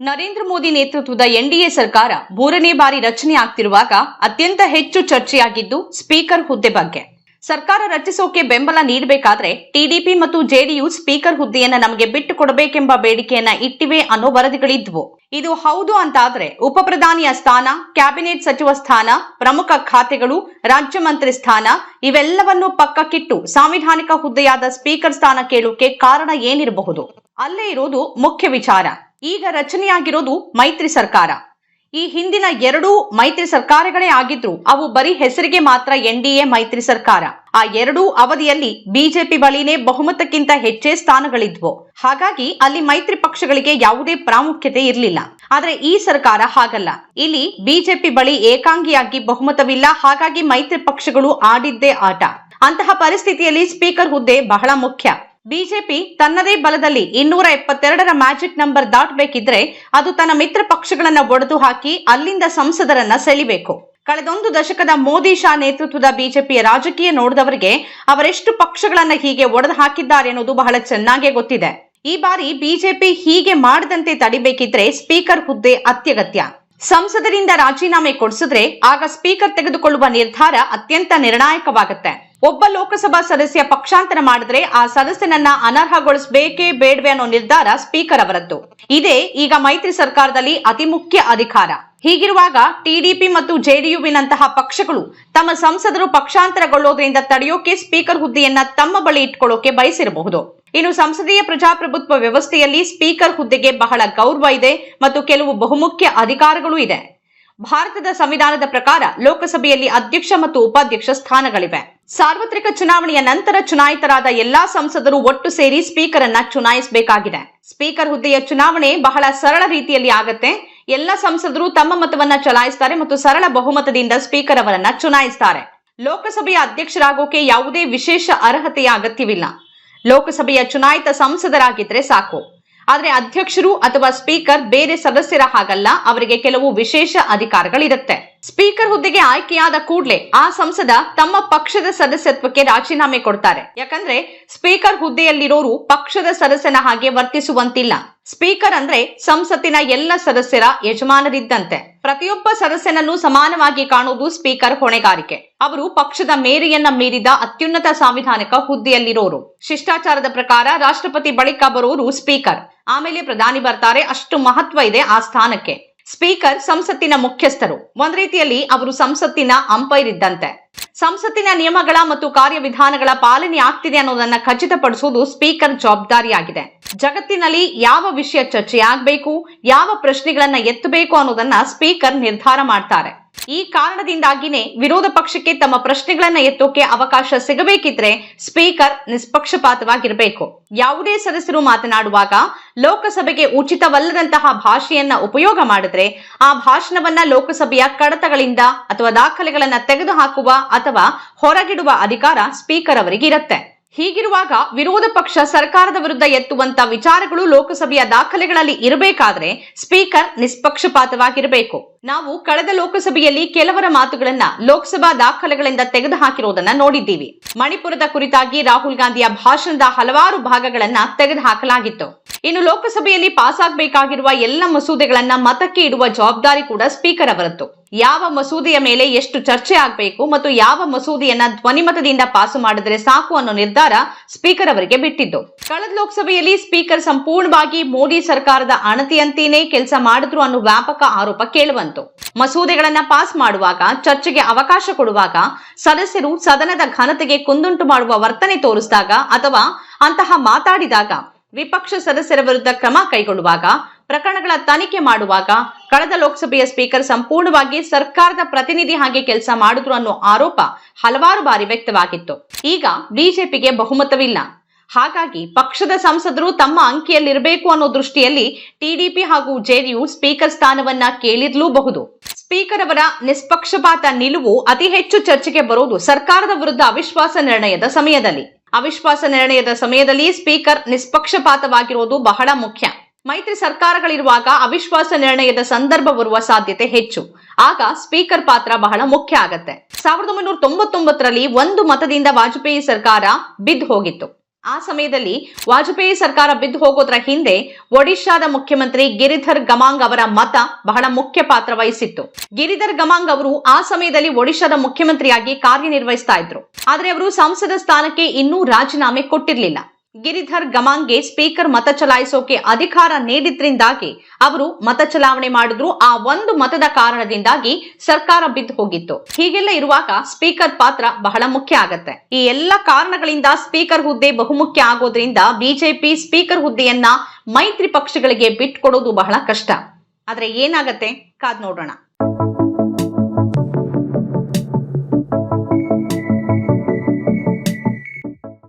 ನರೇಂದ್ರ ಮೋದಿ ನೇತೃತ್ವದ ಎನ್ಡಿಎ ಸರ್ಕಾರ ಮೂರನೇ ಬಾರಿ ರಚನೆ ಆಗ್ತಿರುವಾಗ ಅತ್ಯಂತ ಹೆಚ್ಚು ಚರ್ಚೆಯಾಗಿದ್ದು ಸ್ಪೀಕರ್ ಹುದ್ದೆ ಬಗ್ಗೆ. ಸರ್ಕಾರ ರಚಿಸೋಕೆ ಬೆಂಬಲ ನೀಡಬೇಕಾದ್ರೆ ಟಿಡಿಪಿ ಮತ್ತು ಜೆಡಿಯು ಸ್ಪೀಕರ್ ಹುದ್ದೆಯನ್ನ ನಮಗೆ ಬಿಟ್ಟು ಕೊಡಬೇಕೆಂಬ ಬೇಡಿಕೆಯನ್ನ ಇಟ್ಟಿವೆ ಅನ್ನೋ ವರದಿಗಳಿದ್ವು. ಇದು ಹೌದು ಅಂತಾದ್ರೆ ಉಪ ಪ್ರಧಾನಿಯ ಸ್ಥಾನ, ಕ್ಯಾಬಿನೆಟ್ ಸಚಿವ ಸ್ಥಾನ, ಪ್ರಮುಖ ಖಾತೆಗಳು, ರಾಜ್ಯ ಮಂತ್ರಿ ಸ್ಥಾನ ಇವೆಲ್ಲವನ್ನೂ ಪಕ್ಕಕ್ಕಿಟ್ಟು ಸಾಂವಿಧಾನಿಕ ಹುದ್ದೆಯಾದ ಸ್ಪೀಕರ್ ಸ್ಥಾನ ಕೇಳೋಕೆ ಕಾರಣ ಏನಿರಬಹುದು? ಅಲ್ಲೇ ಇರೋದು ಮುಖ್ಯ ವಿಚಾರ. ಈಗ ರಚನೆಯಾಗಿರೋದು ಮೈತ್ರಿ ಸರ್ಕಾರ. ಈ ಹಿಂದಿನ ಎರಡೂ ಮೈತ್ರಿ ಸರ್ಕಾರಗಳೇ ಆಗಿದ್ರು, ಅವು ಬರೀ ಹೆಸರಿಗೆ ಮಾತ್ರ ಎನ್ಡಿಎ ಮೈತ್ರಿ ಸರ್ಕಾರ. ಆ ಎರಡೂ ಅವಧಿಯಲ್ಲಿ ಬಿಜೆಪಿ ಬಳಿನೇ ಬಹುಮತಕ್ಕಿಂತ ಹೆಚ್ಚೇ ಸ್ಥಾನಗಳಿದ್ವು. ಹಾಗಾಗಿ ಅಲ್ಲಿ ಮೈತ್ರಿ ಪಕ್ಷಗಳಿಗೆ ಯಾವುದೇ ಪ್ರಾಮುಖ್ಯತೆ ಇರಲಿಲ್ಲ. ಆದ್ರೆ ಈ ಸರ್ಕಾರ ಹಾಗಲ್ಲ. ಇಲ್ಲಿ ಬಿಜೆಪಿ ಬಳಿ ಏಕಾಂಗಿಯಾಗಿ ಬಹುಮತವಿಲ್ಲ, ಹಾಗಾಗಿ ಮೈತ್ರಿ ಪಕ್ಷಗಳು ಆಡಿದ್ದೇ ಆಟ. ಅಂತಹ ಪರಿಸ್ಥಿತಿಯಲ್ಲಿ ಸ್ಪೀಕರ್ ಹುದ್ದೆ ಬಹಳ ಮುಖ್ಯ. ಬಿಜೆಪಿ ತನ್ನದೇ ಬಲದಲ್ಲಿ ಇನ್ನೂರ ಎಪ್ಪತ್ತೆರಡರ ಮ್ಯಾಜಿಕ್ ನಂಬರ್ ದಾಟಬೇಕಿದ್ರೆ ಅದು ತನ್ನ ಮಿತ್ರ ಪಕ್ಷಗಳನ್ನ ಒಡೆದು ಹಾಕಿ ಅಲ್ಲಿಂದ ಸಂಸದರನ್ನ ಸೆಳಿಬೇಕು. ಕಳೆದೊಂದು ದಶಕದ ಮೋದಿ ಶಾ ನೇತೃತ್ವದ ಬಿಜೆಪಿಯ ರಾಜಕೀಯ ನೋಡಿದವರಿಗೆ ಅವರೆಷ್ಟು ಪಕ್ಷಗಳನ್ನ ಹೀಗೆ ಒಡೆದು ಹಾಕಿದ್ದಾರೆ ಅನ್ನೋದು ಬಹಳ ಚೆನ್ನಾಗೇ ಗೊತ್ತಿದೆ. ಈ ಬಾರಿ ಬಿಜೆಪಿ ಹೀಗೆ ಮಾಡದಂತೆ ತಡಿಬೇಕಿದ್ರೆ ಸ್ಪೀಕರ್ ಹುದ್ದೆ ಅತ್ಯಗತ್ಯ. ಸಂಸದರಿಂದ ರಾಜೀನಾಮೆ ಕೊಡಿಸಿದ್ರೆ ಆಗ ಸ್ಪೀಕರ್ ತೆಗೆದುಕೊಳ್ಳುವ ನಿರ್ಧಾರ ಅತ್ಯಂತ ನಿರ್ಣಾಯಕವಾಗುತ್ತೆ. ಒಬ್ಬ ಲೋಕಸಭಾ ಸದಸ್ಯ ಪಕ್ಷಾಂತರ ಮಾಡಿದ್ರೆ ಆ ಸದಸ್ಯನನ್ನ ಅನರ್ಹಗೊಳಿಸಬೇಕೇ ಬೇಡವೆ ಅನ್ನೋ ನಿರ್ಧಾರ ಸ್ಪೀಕರ್ ಅವರದ್ದು. ಇದೇ ಈಗ ಮೈತ್ರಿ ಸರ್ಕಾರದಲ್ಲಿ ಅತಿ ಮುಖ್ಯ ಅಧಿಕಾರ. ಹೀಗಿರುವಾಗ ಟಿಡಿಪಿ ಮತ್ತು ಜೆಡಿಯುವಿನಂತಹ ಪಕ್ಷಗಳು ತಮ್ಮ ಸಂಸದರು ಪಕ್ಷಾಂತರಗೊಳ್ಳೋದ್ರಿಂದ ತಡೆಯೋಕೆ ಸ್ಪೀಕರ್ ಹುದ್ದೆಯನ್ನ ತಮ್ಮ ಬಳಿ ಇಟ್ಕೊಳ್ಳೋಕೆ ಬಯಸಿರಬಹುದು. ಇನ್ನು ಸಂಸದೀಯ ಪ್ರಜಾಪ್ರಭುತ್ವ ವ್ಯವಸ್ಥೆಯಲ್ಲಿ ಸ್ಪೀಕರ್ ಹುದ್ದೆಗೆ ಬಹಳ ಗೌರವ ಇದೆ ಮತ್ತು ಕೆಲವು ಬಹುಮುಖ್ಯ ಅಧಿಕಾರಗಳು ಇದೆ. ಭಾರತದ ಸಂವಿಧಾನದ ಪ್ರಕಾರ ಲೋಕಸಭೆಯಲ್ಲಿ ಅಧ್ಯಕ್ಷ ಮತ್ತು ಉಪಾಧ್ಯಕ್ಷ ಸ್ಥಾನಗಳಿವೆ. ಸಾರ್ವತ್ರಿಕ ಚುನಾವಣೆಯ ನಂತರ ಚುನಾಯಿತರಾದ ಎಲ್ಲಾ ಸಂಸದರು ಒಟ್ಟು ಸೇರಿ ಸ್ಪೀಕರ್ ಅನ್ನ ಚುನಾಯಿಸಬೇಕಾಗಿದೆ. ಸ್ಪೀಕರ್ ಹುದ್ದೆಯ ಚುನಾವಣೆ ಬಹಳ ಸರಳ ರೀತಿಯಲ್ಲಿ ಆಗತ್ತೆ. ಎಲ್ಲ ಸಂಸದರು ತಮ್ಮ ಮತವನ್ನ ಚಲಾಯಿಸ್ತಾರೆ ಮತ್ತು ಸರಳ ಬಹುಮತದಿಂದ ಸ್ಪೀಕರ್ ಅವರನ್ನ ಚುನಾಯಿಸ್ತಾರೆ. ಲೋಕಸಭೆಯ ಅಧ್ಯಕ್ಷರಾಗೋಕೆ ಯಾವುದೇ ವಿಶೇಷ ಅರ್ಹತೆಯ ಅಗತ್ಯವಿಲ್ಲ. ಲೋಕಸಭೆಯ ಚುನಾಯಿತ ಸಂಸದರಾಗಿದ್ರೆ ಸಾಕು. ಆದ್ರೆ ಅಧ್ಯಕ್ಷರು ಅಥವಾ ಸ್ಪೀಕರ್ ಬೇರೆ ಸದಸ್ಯರ ಹಾಗಲ್ಲ, ಅವರಿಗೆ ಕೆಲವು ವಿಶೇಷ ಅಧಿಕಾರಗಳಿರುತ್ತೆ. ಸ್ಪೀಕರ್ ಹುದ್ದೆಗೆ ಆಯ್ಕೆಯಾದ ಕೂಡಲೇ ಆ ಸಂಸದ ತಮ್ಮ ಪಕ್ಷದ ಸದಸ್ಯತ್ವಕ್ಕೆ ರಾಜೀನಾಮೆ ಕೊಡ್ತಾರೆ. ಯಾಕಂದ್ರೆ ಸ್ಪೀಕರ್ ಹುದ್ದೆಯಲ್ಲಿರೋರು ಪಕ್ಷದ ಸದಸ್ಯನ ಹಾಗೆ ವರ್ತಿಸುವಂತಿಲ್ಲ. ಸ್ಪೀಕರ್ ಅಂದ್ರೆ ಸಂಸತ್ತಿನ ಎಲ್ಲ ಸದಸ್ಯರ ಯಜಮಾನರಿದ್ದಂತೆ. ಪ್ರತಿಯೊಬ್ಬ ಸದಸ್ಯನನ್ನು ಸಮಾನವಾಗಿ ಕಾಣುವುದು ಸ್ಪೀಕರ್ ಹೊಣೆಗಾರಿಕೆ. ಅವರು ಪಕ್ಷದ ಮೇರೆಯನ್ನ ಮೀರಿದ ಅತ್ಯುನ್ನತ ಸಾಂವಿಧಾನಿಕ ಹುದ್ದೆಯಲ್ಲಿರೋರು. ಶಿಷ್ಟಾಚಾರದ ಪ್ರಕಾರ ರಾಷ್ಟ್ರಪತಿ ಬಳಿಕ ಬರೋರು ಸ್ಪೀಕರ್. ಆಮೇಲೆ ಪ್ರಧಾನಿ ಬರ್ತಾರೆ, ಅಷ್ಟು ಮಹತ್ವ ಇದೆ ಆ ಸ್ಥಾನಕ್ಕೆ. ಸ್ಪೀಕರ್ ಸಂಸತ್ತಿನ ಮುಖ್ಯಸ್ಥರು. ಒಂದ್ ರೀತಿಯಲ್ಲಿ ಅವರು ಸಂಸತ್ತಿನ ಅಂಪೈರ್ ಇದ್ದಂತೆ. ಸಂಸತ್ತಿನ ನಿಯಮಗಳ ಮತ್ತು ಕಾರ್ಯವಿಧಾನಗಳ ಪಾಲನೆ ಆಗ್ತಿದೆ ಅನ್ನೋದನ್ನ ಖಚಿತಪಡಿಸುವುದು ಸ್ಪೀಕರ್ ಜವಾಬ್ದಾರಿಯಾಗಿದೆ. ಜಗತ್ತಿನಲ್ಲಿ ಯಾವ ವಿಷಯ ಚರ್ಚೆಯಾಗಬೇಕು, ಯಾವ ಪ್ರಶ್ನೆಗಳನ್ನ ಎತ್ತಬೇಕು ಅನ್ನೋದನ್ನ ಸ್ಪೀಕರ್ ನಿರ್ಧಾರ ಮಾಡ್ತಾರೆ. ಈ ಕಾರಣದಿಂದಾಗಿನೇ ವಿರೋಧ ಪಕ್ಷಕ್ಕೆ ತಮ್ಮ ಪ್ರಶ್ನೆಗಳನ್ನ ಎತ್ತೋಕೆ ಅವಕಾಶ ಸಿಗಬೇಕಿದ್ರೆ ಸ್ಪೀಕರ್ ನಿಷ್ಪಕ್ಷಪಾತವಾಗಿರಬೇಕು. ಯಾವುದೇ ಸದಸ್ಯರು ಮಾತನಾಡುವಾಗ ಲೋಕಸಭೆಗೆ ಉಚಿತವಲ್ಲದಂತಹ ಭಾಷೆಯನ್ನ ಉಪಯೋಗ ಮಾಡಿದ್ರೆ ಆ ಭಾಷಣವನ್ನ ಲೋಕಸಭೆಯ ಕಡತಗಳಿಂದ ಅಥವಾ ದಾಖಲೆಗಳನ್ನ ತೆಗೆದುಹಾಕುವ ಅಥವಾ ಹೊರಗಿಡುವ ಅಧಿಕಾರ ಸ್ಪೀಕರ್ ಅವರಿಗೆ ಇರುತ್ತೆ. ಹೀಗಿರುವಾಗ ವಿರೋಧ ಪಕ್ಷ ಸರ್ಕಾರದ ವಿರುದ್ಧ ಎತ್ತುವಂತ ವಿಚಾರಗಳು ಲೋಕಸಭೆಯ ದಾಖಲೆಗಳಲ್ಲಿ ಇರಬೇಕಾದ್ರೆ ಸ್ಪೀಕರ್ ನಿಷ್ಪಕ್ಷಪಾತವಾಗಿರಬೇಕು. ನಾವು ಕಳೆದ ಲೋಕಸಭೆಯಲ್ಲಿ ಕೆಲವರ ಮಾತುಗಳನ್ನ ಲೋಕಸಭಾ ದಾಖಲೆಗಳಿಂದ ತೆಗೆದುಹಾಕಿರುವುದನ್ನ ನೋಡಿದ್ದೀವಿ. ಮಣಿಪುರದ ಕುರಿತಾಗಿ ರಾಹುಲ್ ಗಾಂಧಿಯ ಭಾಷಣದ ಹಲವಾರು ಭಾಗಗಳನ್ನ ತೆಗೆದುಹಾಕಲಾಗಿತ್ತು. ಇನ್ನು ಲೋಕಸಭೆಯಲ್ಲಿ ಪಾಸಾಗಬೇಕಾಗಿರುವ ಎಲ್ಲ ಮಸೂದೆಗಳನ್ನ ಮತಕ್ಕೆ ಇಡುವ ಜವಾಬ್ದಾರಿ ಕೂಡ ಸ್ಪೀಕರ್ ಅವರದ್ದು. ಯಾವ ಮಸೂದೆಯ ಮೇಲೆ ಎಷ್ಟು ಚರ್ಚೆ ಆಗಬೇಕು ಮತ್ತು ಯಾವ ಮಸೂದೆಯನ್ನ ಧ್ವನಿಮತದಿಂದ ಪಾಸು ಮಾಡಿದ್ರೆ ಸಾಕು ಅನ್ನೋ ನಿರ್ಧಾರ ಸ್ಪೀಕರ್ ಅವರಿಗೆ ಬಿಟ್ಟಿದ್ದು. ಕಳೆದ ಲೋಕಸಭೆಯಲ್ಲಿ ಸ್ಪೀಕರ್ ಸಂಪೂರ್ಣವಾಗಿ ಮೋದಿ ಸರ್ಕಾರದ ಅಣತಿಯಂತೆಯೇ ಕೆಲಸ ಮಾಡಿದ್ರು ಅನ್ನೋ ವ್ಯಾಪಕ ಆರೋಪ ಕೇಳುವಂತು. ಮಸೂದೆಗಳನ್ನ ಪಾಸ್ ಮಾಡುವಾಗ, ಚರ್ಚೆಗೆ ಅವಕಾಶ ಕೊಡುವಾಗ, ಸದಸ್ಯರು ಸದನದ ಘನತೆಗೆ ಕುಂದುಂಟು ಮಾಡುವ ವರ್ತನೆ ತೋರಿಸಿದಾಗ ಅಥವಾ ಅಂತಹ ಮಾತಾಡಿದಾಗ ವಿಪಕ್ಷ ಸದಸ್ಯರ ವಿರುದ್ಧ ಕ್ರಮ ಕೈಗೊಳ್ಳುವಾಗ, ಪ್ರಕರಣಗಳ ತನಿಖೆ ಮಾಡುವಾಗ ಕಳೆದ ಲೋಕಸಭೆಯ ಸ್ಪೀಕರ್ ಸಂಪೂರ್ಣವಾಗಿ ಸರ್ಕಾರದ ಪ್ರತಿನಿಧಿ ಹಾಗೆ ಕೆಲಸ ಮಾಡಿದ್ರು ಅನ್ನೋ ಆರೋಪ ಹಲವಾರು ಬಾರಿ ವ್ಯಕ್ತವಾಗಿತ್ತು. ಈಗ ಬಿಜೆಪಿಗೆ ಬಹುಮತವಿಲ್ಲ. ಹಾಗಾಗಿ ಪಕ್ಷದ ಸಂಸದರು ತಮ್ಮ ಅಂಕಿಯಲ್ಲಿರಬೇಕು ಅನ್ನೋ ದೃಷ್ಟಿಯಲ್ಲಿ ಟಿಡಿಪಿ ಹಾಗೂ ಜೆಡಿಯು ಸ್ಪೀಕರ್ ಸ್ಥಾನವನ್ನ ಕೇಳಿರ್ಲೂಬಹುದು. ಸ್ಪೀಕರ್ ಅವರ ನಿಷ್ಪಕ್ಷಪಾತ ನಿಲುವು ಅತಿ ಹೆಚ್ಚು ಚರ್ಚೆಗೆ ಬರುವುದು ಸರ್ಕಾರದ ವಿರುದ್ಧ ಅವಿಶ್ವಾಸ ನಿರ್ಣಯದ ಸಮಯದಲ್ಲಿ. ಅವಿಶ್ವಾಸ ನಿರ್ಣಯದ ಸಮಯದಲ್ಲಿ ಸ್ಪೀಕರ್ ನಿಷ್ಪಕ್ಷಪಾತವಾಗಿರುವುದು ಬಹಳ ಮುಖ್ಯ. ಮೈತ್ರಿ ಸರ್ಕಾರಗಳಿರುವಾಗ ಅವಿಶ್ವಾಸ ನಿರ್ಣಯದ ಸಂದರ್ಭ ಬರುವ ಸಾಧ್ಯತೆ ಹೆಚ್ಚು. ಆಗ ಸ್ಪೀಕರ್ ಪಾತ್ರ ಬಹಳ ಮುಖ್ಯ ಆಗತ್ತೆ. ಸಾವಿರದ ಒಂಬೈನೂರ ತೊಂಬತ್ತೊಂಬತ್ತರಲ್ಲಿ ಒಂದು ಮತದಿಂದ ವಾಜಪೇಯಿ ಸರ್ಕಾರ ಬಿದ್ದು ಹೋಗಿತ್ತು. ಆ ಸಮಯದಲ್ಲಿ ವಾಜಪೇಯಿ ಸರ್ಕಾರ ಬಿದ್ದು ಹೋಗೋದ್ರ ಹಿಂದೆ ಒಡಿಶಾದ ಮುಖ್ಯಮಂತ್ರಿ ಗಿರಿಧರ್ ಗಮಾಂಗ್ ಅವರ ಮತ ಬಹಳ ಮುಖ್ಯ ಪಾತ್ರ ವಹಿಸಿತ್ತು. ಗಿರಿಧರ್ ಗಮಾಂಗ್ ಅವರು ಆ ಸಮಯದಲ್ಲಿ ಒಡಿಶಾದ ಮುಖ್ಯಮಂತ್ರಿಯಾಗಿ ಕಾರ್ಯನಿರ್ವಹಿಸ್ತಾ ಇದ್ರು. ಆದರೆ ಅವರು ಸಂಸದ ಸ್ಥಾನಕ್ಕೆ ಇನ್ನೂ ರಾಜೀನಾಮೆ ಕೊಟ್ಟಿರ್ಲಿಲ್ಲ. ಗಿರಿಧರ್ ಗಮಾಂಗ್ಗೆ ಸ್ಪೀಕರ್ ಮತ ಚಲಾಯಿಸೋಕೆ ಅಧಿಕಾರ ನೀಡಿದ್ರಿಂದಾಗಿ ಅವರು ಮತ ಚಲಾವಣೆ ಮಾಡಿದ್ರು. ಆ ಒಂದು ಮತದ ಕಾರಣದಿಂದಾಗಿ ಸರ್ಕಾರ ಬಿದ್ದು ಹೋಗಿತ್ತು. ಹೀಗೆಲ್ಲ ಇರುವಾಗ ಸ್ಪೀಕರ್ ಪಾತ್ರ ಬಹಳ ಮುಖ್ಯ ಆಗತ್ತೆ. ಈ ಎಲ್ಲ ಕಾರಣಗಳಿಂದ ಸ್ಪೀಕರ್ ಹುದ್ದೆ ಬಹುಮುಖ್ಯ ಆಗೋದ್ರಿಂದ ಬಿಜೆಪಿ ಸ್ಪೀಕರ್ ಹುದ್ದೆಯನ್ನ ಮೈತ್ರಿ ಪಕ್ಷಗಳಿಗೆ ಬಿಟ್ಕೊಡೋದು ಬಹಳ ಕಷ್ಟ. ಆದ್ರೆ ಏನಾಗತ್ತೆ? ಕಾದ್ ನೋಡೋಣ.